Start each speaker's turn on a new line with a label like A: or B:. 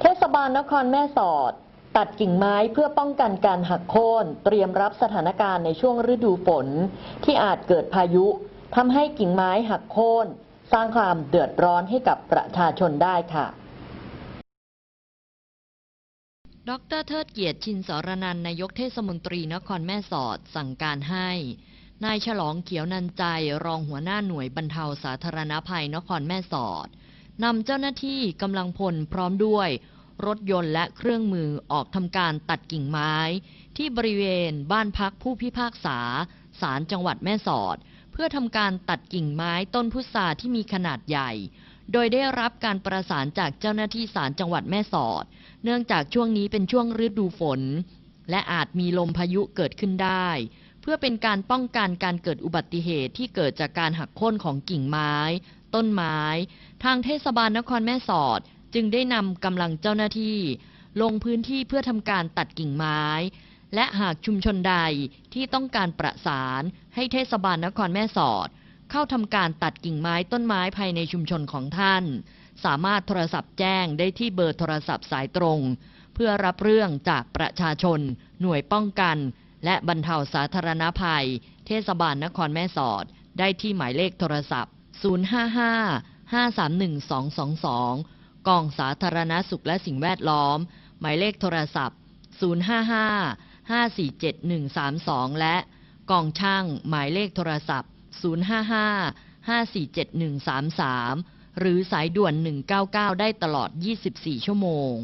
A: เทศบาลนครแม่สอด ตัดกิ่งไม้เพื่อป้องกันการหักโค่นเตรียมรับสถานการณ์ในช่วงฤดูฝน ที่อาจเกิดพายุทำให้กิ่งไม้หักโค่นสร้างความเดือดร้อนให้กับประชาชนได้ค่ะ
B: ดรเทิดเกียรติชินสรนันนายกเทศมนตรีนครแม่สอดสั่งการให้ นายฉลองเขียวนันใจรองหัวหน้าหน่วยบรรเทาสาธารณภัยนครแม่สอด นำเจ้าหน้าที่กำลังพลพร้อมด้วย รถยนต์และเครื่องมือออกทำการตัดกิ่งไม้ ที่บริเวณบ้านพักผู้พิพากษาศาลจังหวัดแม่สอด เพื่อทำการตัดกิ่งไม้ต้นพุทราที่มีขนาดใหญ่ โดยได้รับการประสานจากเจ้าหน้าที่ศาลจังหวัดแม่สอด เนื่องจากช่วงนี้เป็นช่วงฤดูฝน และอาจมีลมพายุเกิดขึ้นได้ พื่อเป็นการป้องกันการเกิดอุบัติเหตุที่เกิดจากการหักโค่นของกิ่งไม้ ต้นไม้ ทางเทศบาลนครแม่สอด จึงได้นำกำลังเจ้าหน้าที่ ลงพื้นที่เพื่อทำการตัดกิ่งไม้ และหากชุมชนใดที่ต้องการประสานให้เทศบาลนครแม่สอด เข้าทำการตัดกิ่งไม้ต้นไม้ภายในชุมชนของท่าน สามารถโทรศัพท์แจ้งได้ที่เบอร์โทรศัพท์สายตรง เพื่อรับเรื่องจากประชาชน หน่วยป้องกัน และบรรเทาสาธารณภัย เทศบาลนครแม่สอด ได้ที่หมายเลขโทรศัพท์ 055-531-222 กองสาธารณสุขและสิ่งแวดล้อม หมายเลขโทรศัพท์ 055-547-132 และกองช่างหมายเลขโทรศัพท์ 055-547-133 หรือสายด่วน 199 ได้ตลอด 24 ชั่วโมง